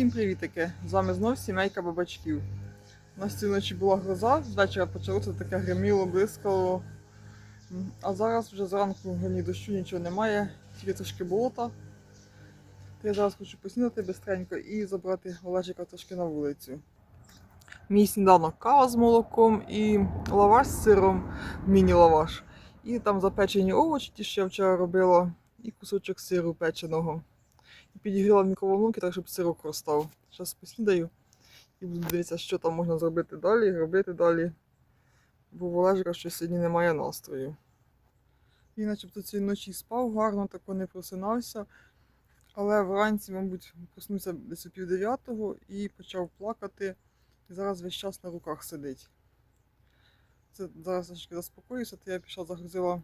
Всім привітики! З вами знов сімейка бабачків. У нас цієї ночі була гроза, з вечора почалося таке гриміло, блискало. А зараз вже зранку ні дощу, нічого немає, тільки трошки болота. То я зараз хочу поснідати бистренько і забрати Олежика трошки на вулицю. Мій сніданок кава з молоком і лаваш з сиром, міні-лаваш. І там запечені овочі, ті, що я вчора робила, і кусочок сиру печеного. І підігріла в мікроволновці, так щоб сирок розстав. Зараз поснідаю і буду дивитися, що там можна зробити далі, робити далі. Бо в Олежика щось сьогодні немає настрою. Він начебто цієї ночі спав гарно, так не просинався. Але вранці, мабуть, проснувся десь о пів дев'ятого і почав плакати. І зараз весь час на руках сидить. Це зараз трошки заспокоюся, то я пішла, загрузила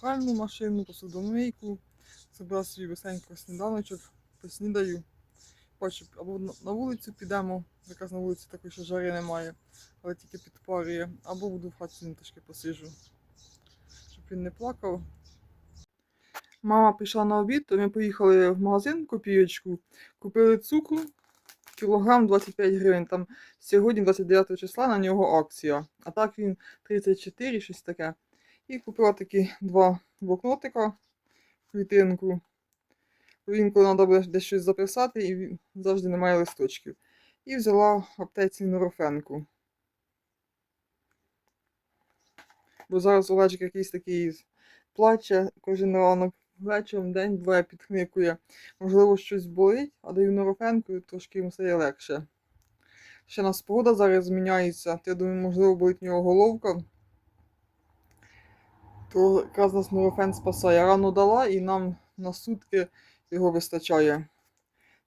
пральну машину, посудомийку, зробила собі весенько сніданочок, поснідаю. Бачу, або на- вулицю підемо, якраз на вулиці такої ще жари немає, але тільки підпарює, або буду в хаті трошки посижу, щоб він не плакав. Мама пішла на обід, то ми поїхали в магазин копійочку, купили цукру, кілограм 25 гривень. Там сьогодні, 29 числа, на нього акція. А так він 34, щось таке. І купила такі два блокнотика, клітинку. Він, коли треба буде десь щось записати, і завжди немає листочків. І взяла в аптеці нурофенку. Бо зараз Олежик якийсь такий плаче кожен ранок. Вечором день двоє підхникує. Можливо, щось болить, а даю нурофенку і трошки йому стає легше. Ще нас погода зараз зміняється. Я думаю, можливо, болить в нього головка. То якраз нас нурофен спасає. Рано дала і нам на сутки його вистачає.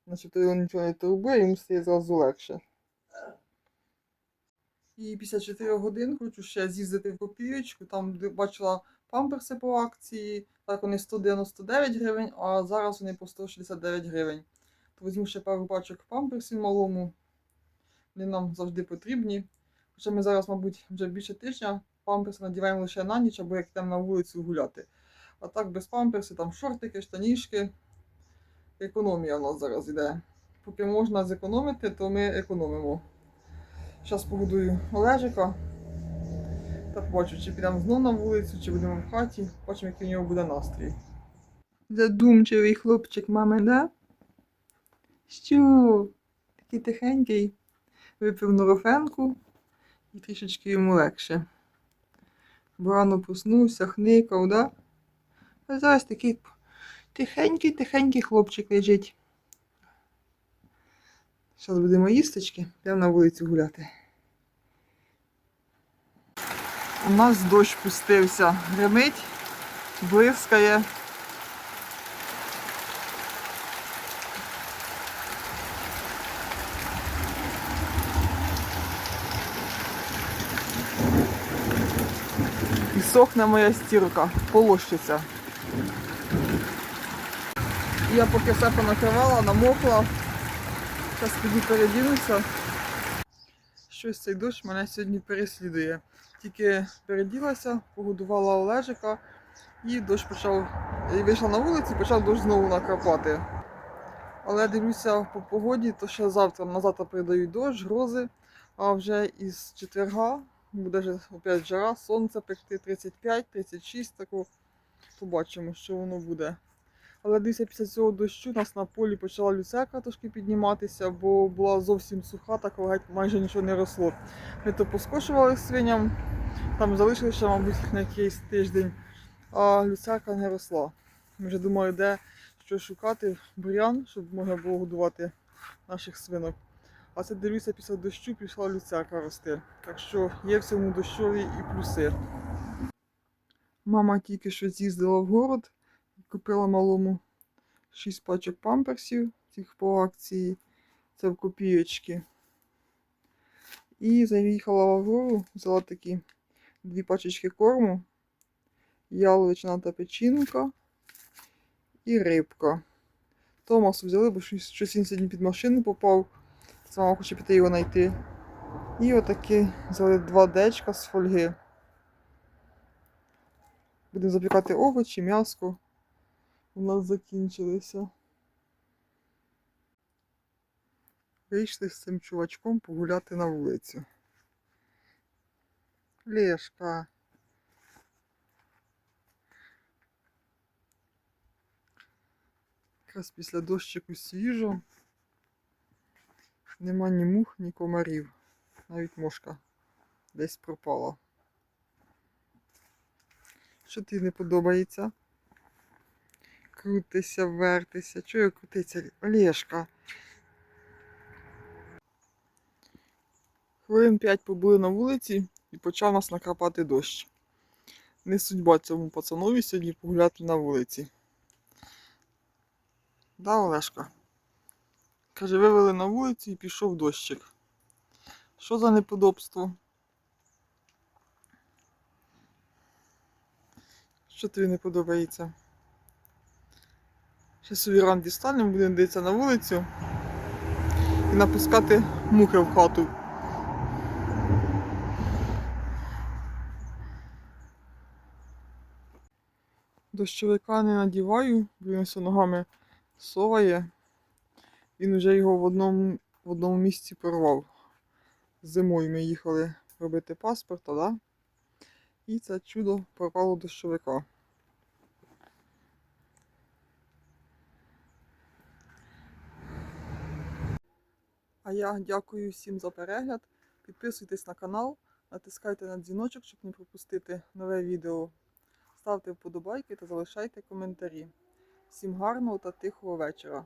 Начебто його нічого не турбує, йому стає зразу легше. І після 4 годин хочу ще з'їздити в копійочку, там бачила памперси по акції. Так вони 199 гривень, а зараз вони по 169 гривень. То візьму ще пару пачок памперсів малому. Вони нам завжди потрібні. Хоча ми зараз, мабуть, вже більше тижня памперси надіваємо лише на ніч або як йдемо на вулицю гуляти. А так без памперсів, там шортики, штанішки. Економія у нас зараз йде. Поки можна зекономити, то ми економимо. Зараз погодую Олежика. Та побачу, чи підемо знову на вулицю, чи будемо в хаті. Бачимо, який у нього буде настрій. Задумчивий хлопчик, мами, да? Що? Такий тихенький. Випив норофенку трішечки йому легше. Бо рано проснувся, хникав, да? А зараз такий тихенький, тихенький хлопчик лежить. Зараз будемо їсточки, підемо на вулицю гуляти. У нас дощ пустився, гримить, блискає. Сохне моя стірка, полощиться. Я поки все понакривала, намокла. Зараз піду передінуся. Щось цей дощ мене сьогодні переслідує. Тільки переділася, погодувала Олежика, і дощ почав. І вийшла на вулицю, і почав дощ знову накрапати. Але дивлюся по погоді, то ще завтра на завтра дощ, грози, а вже із четверга буде опять жара, сонце пекти 35-36 таку. Побачимо, що воно буде. Але дивіться, після цього дощу у нас на полі почала люцерка трошки підніматися, бо була зовсім суха, так майже нічого не росло. Ми то поскошували свиням, там залишили ще, мабуть, на якийсь тиждень, а люцерка не росла. Ми вже думали, де що шукати бурян, щоб можна було годувати наших свинок. А це дивлюся, після дощу пішла люцерка рости. Так що є в цьому дощові і плюси. Мама тільки що з'їздила в город купила малому 6 пачок памперсів цих по акції. Це в копійочки. І заїхала в Аврору, взяла такі дві пачечки корму, яловична та печінка і рибка. Томасу взяли, бо щось, він сьогодні під машину попав. Це мама хоче піти його знайти. І отакі взяли два дечка з фольги. Будемо запікати овочі, м'яско. У нас закінчилися. Вийшли з цим чувачком погуляти на вулицю. Лешка. Якраз після дощику свіжо. Нема ні мух, ні комарів. Навіть мошка десь пропала. Що тобі не подобається? Крутися, вертися. Чого крутиться? Олешка. Хвилин п'ять побули на вулиці і почав нас накрапати дощ. Не судьба цьому пацанові сьогодні погуляти на вулиці. Да, Олешка? Каже, вивели на вулицю і пішов дощик. Що за неподобство? Що тобі не подобається? Ще собі ран дістанемо, будемо дивитися на вулицю і напускати мухи в хату. Дощовика не надіваю, він все ногами соває. Він вже його в одному, в одному місці порвав. Зимою ми їхали робити паспорта, да? і це чудо порвало дощовика. А я дякую всім за перегляд. Підписуйтесь на канал, натискайте на дзвіночок, щоб не пропустити нове відео. Ставте вподобайки та залишайте коментарі. Всім гарного та тихого вечора.